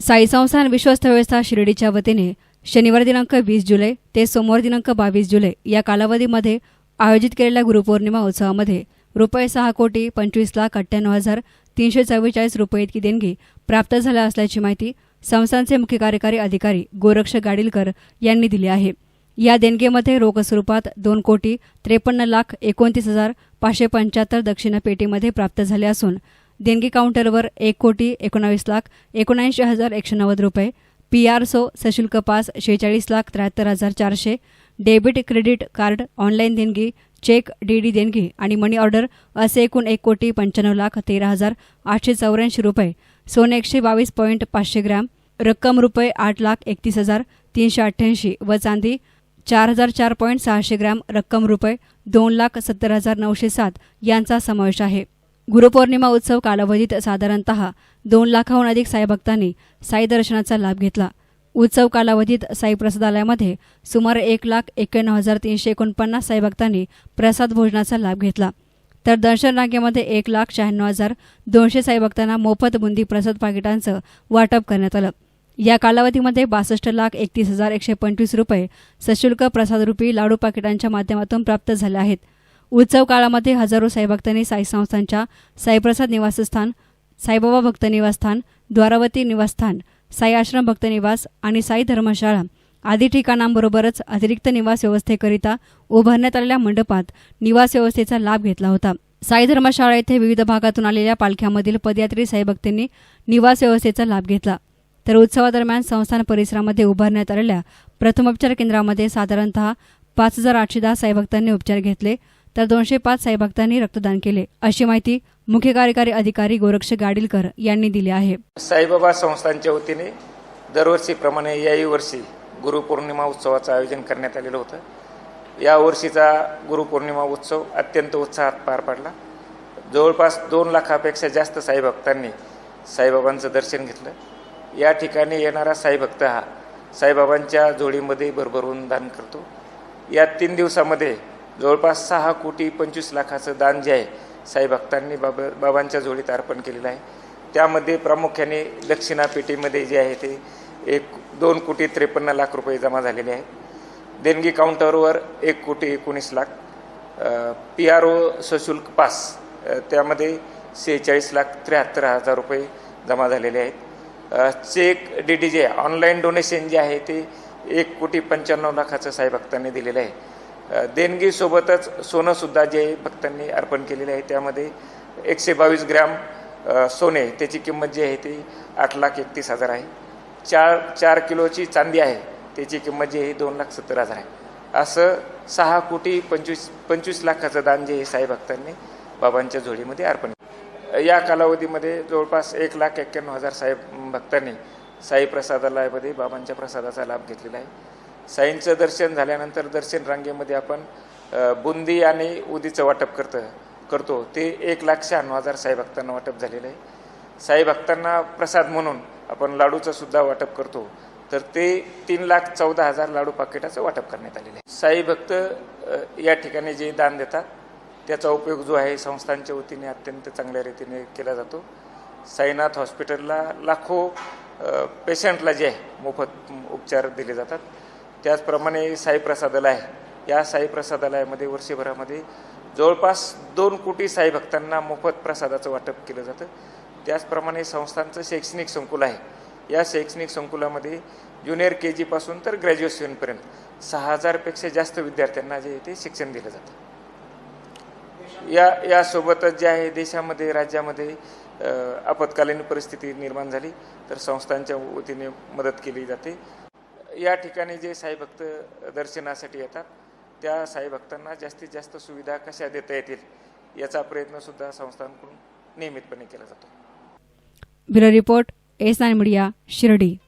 साई संस्थान विश्वस्त व्यवस्था शिर्डीच्या वतीने शनिवार दिनांक वीस जुलै ते सोमवार दिनांक बावीस जुलै या कालावधीमध्ये आयोजित केलेल्या गुरुपौर्णिमा उत्सवामध्ये रुपये सहा कोटी पंचवीस लाख अठ्ठ्याण्णव हजार तीनशे चव्वेचाळीस रुपये इतकी देणगी प्राप्त झाल्या असल्याची माहिती संस्थानचे मुख्य कार्यकारी अधिकारी गोरक्ष गाडीलकर यांनी दिली आहे. या देणगीमध्ये रोख स्वरूपात दोन कोटी त्रेपन्न लाख एकोणतीस हजार पाचशे पंच्याहत्तर दक्षिण पेटीमध्ये प्राप्त झाले असून देणगी काउंटरवर एक कोटी एकोणावीस लाख एकोणऐंशी हजार एकशे नव्वद रुपये. पी आर सो सशुल्क पास शेहेचाळीस लाख त्र्याहत्तर हजार चारशे. डेबिट क्रेडिट कार्ड ऑनलाईन देणगी चेक डीडी देणगी आणि मनी ऑर्डर असे एकूण एक कोटी पंच्याण्णव लाख तेरा हजार आठशे चौऱ्याऐंशी रुपये. सोने एकशे बावीस पॉईंट पाचशे ग्रॅम रक्कम रुपये आठ लाख एकतीस हजार तीनशे अठ्ठ्याऐंशी. व चांदी चार हजार चार पॉईंट सहाशे ग्रॅम रक्कम रुपये दोन लाख सत्तर हजार नऊशे सात. यांचा समावेश आहे. गुरुपौर्णिमा उत्सव कालावधीत साधारणत दोन लाखाहून अधिक साईभक्तांनी साई दर्शनाचा लाभ घेतला. उत्सव कालावधीत साई प्रसादालयामध्ये सुमारे एक लाख एक्क्याण्णव हजार तीनशे एकोणपन्नास साईभक्तांनी प्रसाद भोजनाचा लाभ घेतला. तर दर्शन रांगेमध्ये एक लाख शहाण्णव हजार दोनशे साईभक्तांना मोफत बुंदी प्रसाद पाकिटांचं वाटप करण्यात आलं. या कालावधीमध्ये बासष्ट लाख एकतीस हजार एकशे पंचवीस रुपये सशुल्क प्रसादरूपी लाडू पाकिटांच्या माध्यमातून प्राप्त झाले आहेत. उत्सव काळामध्ये हजारो साईभक्तांनी साई संस्थांच्या साईप्रसाद निवासस्थान साईबाबा भक्त निवासस्थान द्वारावती निवासस्थान साई आश्रम भक्त निवास आणि साई धर्मशाळा आदी ठिकाणांबरोबरच अतिरिक्त निवास व्यवस्थेकरिता उभारण्यात आलेल्या मंडपात निवास व्यवस्थेचा लाभ घेतला होता. साई धर्मशाळा येथे विविध भागातून आलेल्या पालख्यामधील पदयात्री साईभक्तींनी निवास व्यवस्थेचा लाभ घेतला. तर उत्सवादरम्यान संस्थान परिसरामध्ये उभारण्यात आलेल्या प्रथमोपचार केंद्रामध्ये साधारणतः पाच हजार आठशे दहा साईभक्तांनी उपचार घेतले. तर दोनशे पाच साईभक्तांनी रक्तदान केले. अशी माहिती मुख्य कार्यकारी अधिकारी गोरक्ष गाडीलकर यांनी दिली आहे. साईबाबा संस्थांच्या वतीने दरवर्षीप्रमाणे याही वर्षी गुरुपौर्णिमा उत्सवाचं आयोजन करण्यात आलेलं होतं. या वर्षीचा गुरुपौर्णिमा उत्सव अत्यंत उत्साहात पार पडला. जवळपास दोन लाखापेक्षा जास्त साईभक्तांनी साईबाबांचं दर्शन घेतलं. या ठिकाणी येणारा साईभक्त हा साईबाबांच्या जोडीमध्ये भरभरून दान करतो. या तीन दिवसामध्ये जवळपास सहा कोटी पंचवीस लाखाचं दान जे आहे साईभक्तांनी बाबा बाबांच्या जोडीत अर्पण केलेलं आहे. त्यामध्ये प्रामुख्याने दक्षिणा पेटीमध्ये जे आहे ते एक दोन कोटी त्रेपन्न लाख रुपये जमा झालेले आहेत देणगी काउंटरवर एक कोटी एकोणीस लाख पी आर ओ सशुल्क पास त्यामध्ये सेहेचाळीस लाख त्र्याहत्तर हजार रुपये जमा झालेले आहेत. चेक डी डी जे ऑनलाईन डोनेशन जे आहे ते एक कोटी पंच्याण्णव लाखाचं साईभक्तांनी दिलेलं आहे. देणगीसोबतच सोनंसुद्धा जे भक्तांनी अर्पण केलेले आहे त्यामध्ये एकशे बावीस ग्रॅम सोने त्याची किंमत जी आहे ती आठ लाख एकतीस हजार आहे. चार चार किलोची चांदी आहे त्याची किंमत जी आहे दोन लाख सत्तर हजार आहे. असं सहा कोटी पंचवीस पंचवीस लाखाचं दान जे साई भक्तांनी बाबांच्या जोडीमध्ये अर्पण या कालावधीमध्ये जवळपास एक लाख एक्क्याण्णव हजार साहेब भक्तांनी साई प्रसादालयामध्ये बाबांच्या प्रसादाचा लाभ घेतलेला आहे. साईंचं दर्शन झाल्यानंतर दर्शन रांगेमध्ये आपण बुंदी आणि उदीचं वाटप करतं करतो. ते एक लाख शहाण्णव हजार साई भक्तांना वाटप झालेलं आहे. साई भक्तांना प्रसाद म्हणून आपण लाडूचं सुद्धा वाटप करतो. तर ते तीन लाख चौदा हजार लाडू पाकिटाचं वाटप करण्यात आलेलं आहे. साई भक्त या ठिकाणी जे दान देतात त्याचा उपयोग जो आहे संस्थांच्या वतीने अत्यंत चांगल्या रीतीने केला जातो. साईनाथ हॉस्पिटलला लाखो पेशंटला जे आहे मोफत उपचार दिले जातात. त्याचप्रमाणे साई प्रसादालय. या साई प्रसादालयामध्ये वर्षभरामध्ये जवळपास दोन कोटी साई भक्तांना मोफत प्रसादाचं वाटप केलं जातं. त्याचप्रमाणे संस्थांचं शैक्षणिक संकुल आहे. या शैक्षणिक संकुलामध्ये ज्युनियर के जीपासून तर ग्रॅज्युएशनपर्यंत सहा हजारपेक्षा जास्त विद्यार्थ्यांना जे इथे ते शिक्षण दिलं जातं. या यासोबतच जे आहे देशामध्ये राज्यामध्ये आपत्कालीन परिस्थिती निर्माण झाली तर संस्थांच्या वतीने मदत केली जाते. या ठिकाणी जे साईभक्त दर्शनासाठी येतात त्या साईभक्तांना जास्तीत जास्त सुविधा कशा देता येतील याचा प्रयत्नसुद्धा संस्थांकडून नियमितपणे केला जातो. Bureau report S nine media Shirdi.